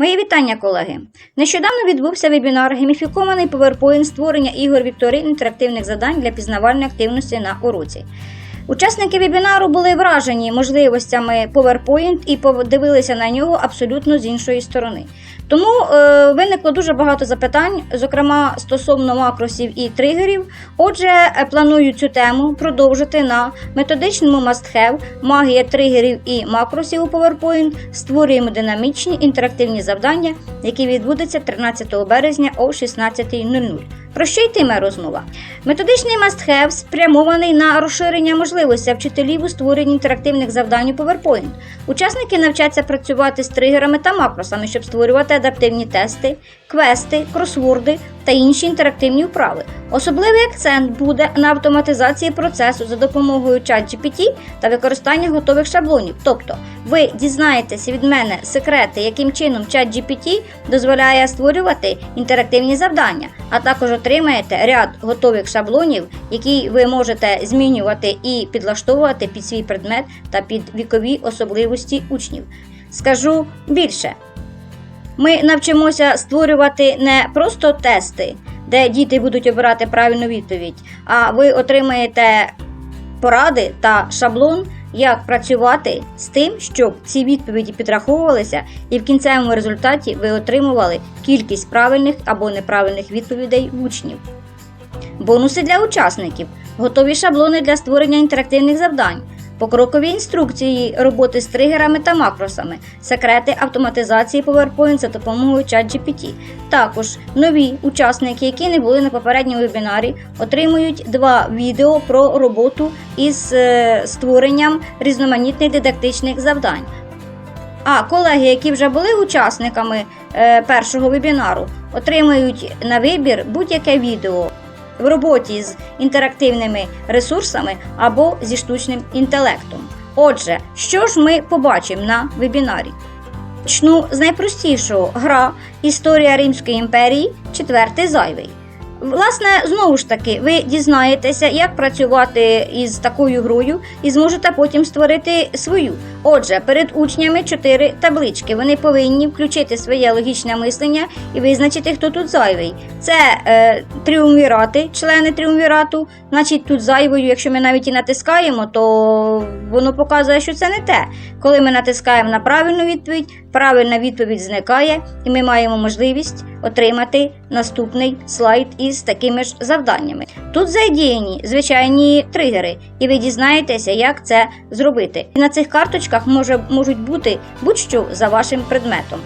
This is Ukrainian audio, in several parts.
Мої вітання, колеги! Нещодавно відбувся вебінар геміфікований PowerPoint створення ігор вікторин інтерактивних задань для пізнавальної активності на уроці. Учасники вебінару були вражені можливостями PowerPoint і подивилися на нього абсолютно з іншої сторони. Тому е, виникло дуже багато запитань, зокрема стосовно макросів і тригерів. Отже, е, планую цю тему продовжити на методичному must-have магія тригерів і макросів у PowerPoint. Створюємо динамічні інтерактивні завдання, які відбудуться 13 березня о 16.00. Про що йтиме розмова? Методичний must-have спрямований на розширення можливостей вчителів у створенні інтерактивних завдань у PowerPoint. Учасники навчаться працювати з тригерами та макросами, щоб створювати адаптивні тести, квести, кросворди та інші інтерактивні вправи. Особливий акцент буде на автоматизації процесу за допомогою ChatGPT та використання готових шаблонів. Тобто, ви дізнаєтеся від мене секрети, яким чином ChatGPT дозволяє створювати інтерактивні завдання, а також отримаєте ряд готових шаблонів, які ви можете змінювати і підлаштовувати під свій предмет та під вікові особливості учнів. Скажу більше. Ми навчимося створювати не просто тести, де діти будуть обирати правильну відповідь, а ви отримаєте поради та шаблон, як працювати з тим, щоб ці відповіді підраховувалися, і в кінцевому результаті ви отримували кількість правильних або неправильних відповідей учнів. Бонуси для учасників, готові шаблони для створення інтерактивних завдань, покрокові інструкції роботи з тригерами та макросами, секрети автоматизації PowerPoint за допомогою ChatGPT. Також нові учасники, які не були на попередньому вебінарі, отримують два відео про роботу із е, створенням різноманітних дидактичних завдань. А колеги, які вже були учасниками е, першого вебінару, отримають на вибір будь-яке відео в роботі з інтерактивними ресурсами або зі штучним інтелектом. Отже, що ж ми побачимо на вебінарі? Почну з найпростішого гра Історія Римської імперії, четвертий зайвий. Власне, знову ж таки, ви дізнаєтеся, як працювати із такою грою, і зможете потім створити свою. Отже, перед учнями чотири таблички. Вони повинні включити своє логічне мислення і визначити, хто тут зайвий. Це е, тріумвірати, члени тріумвірату. Значить, тут зайвою, якщо ми навіть і натискаємо, то воно показує, що це не те. Коли ми натискаємо на правильну відповідь, правильна відповідь зникає, і ми маємо можливість отримати наступний слайд із такими ж завданнями. Тут задіяні звичайні тригери, і ви дізнаєтеся, як це зробити. На цих карточках може, можуть бути будь-що за вашим предметом.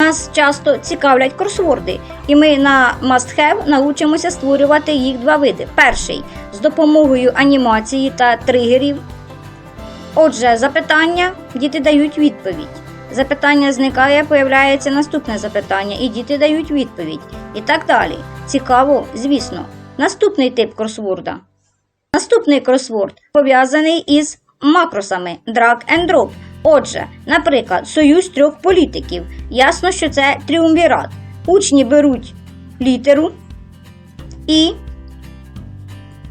Нас часто цікавлять кросворди, і ми на Must Have научимося створювати їх два види. Перший з допомогою анімації та тригерів. Отже, запитання діти дають відповідь. Запитання зникає, появляється наступне запитання, і діти дають відповідь. І так далі. Цікаво, звісно. Наступний тип кросворда. Наступний кросворд пов'язаний із макросами drag and drop. Отже, наприклад, союз трьох політиків. Ясно, що це тріумвірат. Учні беруть літеру і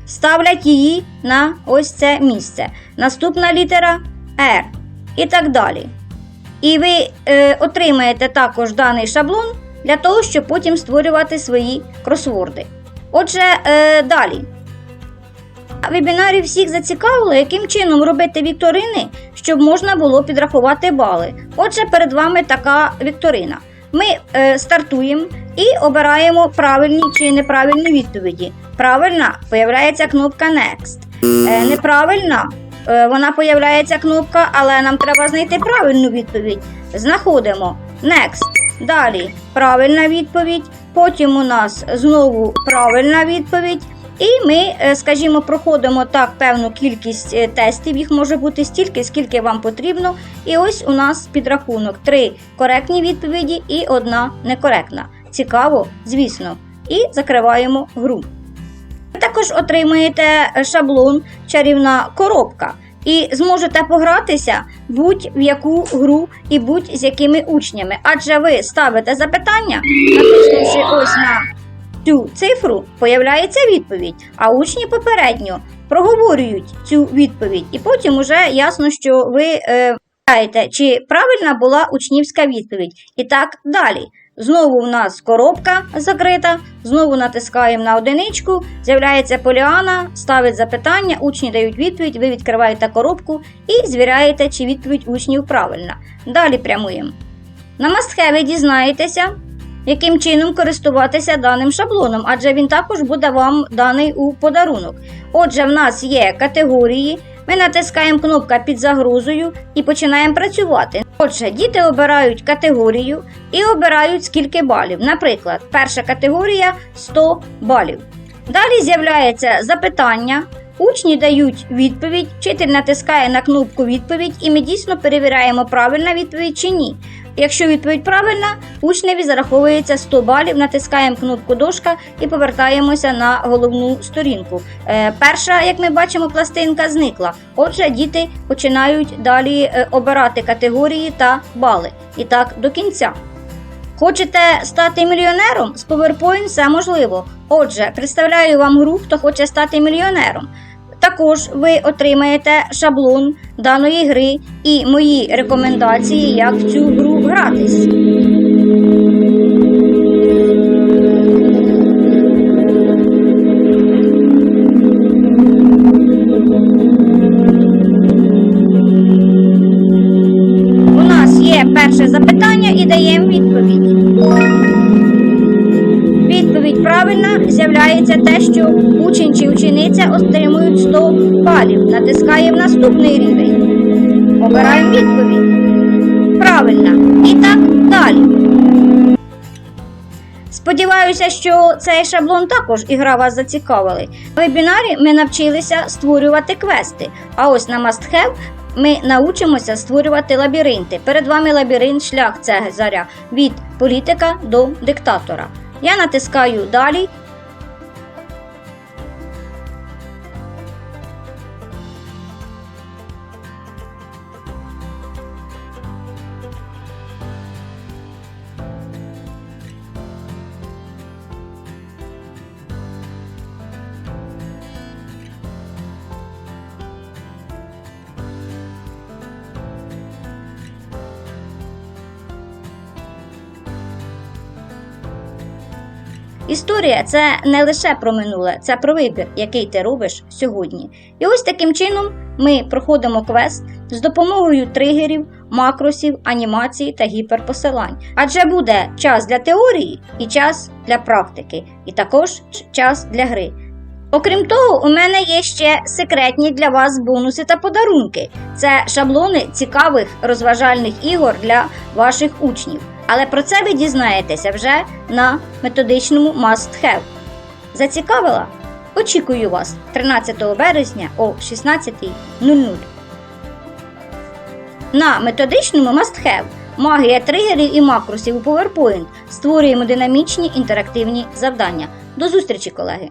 ставлять її на ось це місце. Наступна літера R і так далі. І ви е, отримаєте також даний шаблон для того, щоб потім створювати свої кросворди. Отже, е, далі. В вебінарі всіх зацікавило, яким чином робити вікторини, щоб можна було підрахувати бали. Отже, перед вами така вікторина. Ми е, стартуємо і обираємо правильні чи неправильні відповіді. Правильна появляється кнопка Next. Е, неправильна е, вона появляється кнопка, але нам треба знайти правильну відповідь. Знаходимо Next. Далі правильна відповідь. Потім у нас знову правильна відповідь. І ми, е, скажімо, проходимо так певну кількість е, тестів. Їх може бути стільки, скільки вам потрібно. І ось у нас підрахунок: три коректні відповіді і одна некоректна. Цікаво, звісно. І закриваємо гру. Ви також отримаєте шаблон чарівна коробка. І зможете погратися будь-в яку гру і будь-з якими учнями. Адже ви ставите запитання, натиснувши ось на цю цифру, появляється відповідь, а учні попередньо проговорюють цю відповідь, і потім уже ясно, що ви е, Знаєте, чи правильна була учнівська відповідь? І так далі. Знову в нас коробка закрита, знову натискаємо на одиничку, з'являється Поліана, ставить запитання, учні дають відповідь, ви відкриваєте коробку і звіряєте, чи відповідь учнів правильна. Далі прямуємо. На мастхеві дізнаєтеся, яким чином користуватися даним шаблоном, адже він також буде вам даний у подарунок. Отже, в нас є категорії. Ми натискаємо кнопка під загрозою і починаємо працювати. Отже, діти обирають категорію і обирають скільки балів. Наприклад, перша категорія 100 балів. Далі з'являється запитання. Учні дають відповідь, вчитель натискає на кнопку відповідь, і ми дійсно перевіряємо, правильна відповідь чи ні. Якщо відповідь правильна, учневі зараховується 100 балів, натискаємо кнопку дошка і повертаємося на головну сторінку. Е, перша, як ми бачимо, пластинка зникла. Отже, діти починають далі е, обирати категорії та бали. І так до кінця. Хочете стати мільйонером? З PowerPoint все можливо. Отже, представляю вам гру, хто хоче стати мільйонером. Також ви отримаєте шаблон даної гри і мої рекомендації, як в цю гру гратись. Правильна з'являється те, що учень чи учениця отримують 100 балів. Натискаємо наступний рівень. Обираємо відповідь. Правильно. І так далі. Сподіваюся, що цей шаблон також ігра вас зацікавили. На вебінарі ми навчилися створювати квести. А ось на Must Have ми научимося створювати лабіринти. Перед вами лабіринт шлях Цезаря від політика до диктатора. Я натискаю далі. Історія це не лише про минуле, це про вибір, який ти робиш сьогодні. І ось таким чином ми проходимо квест з допомогою тригерів, макросів, анімацій та гіперпосилань. Адже буде час для теорії і час для практики, і також час для гри. Окрім того, у мене є ще секретні для вас бонуси та подарунки. Це шаблони цікавих розважальних ігор для ваших учнів. Але про це ви дізнаєтеся вже на методичному Must Have. Зацікавила? Очікую вас 13 березня о 16.00. На методичному Must Have магія тригерів і макросів у PowerPoint створюємо динамічні інтерактивні завдання. До зустрічі, колеги!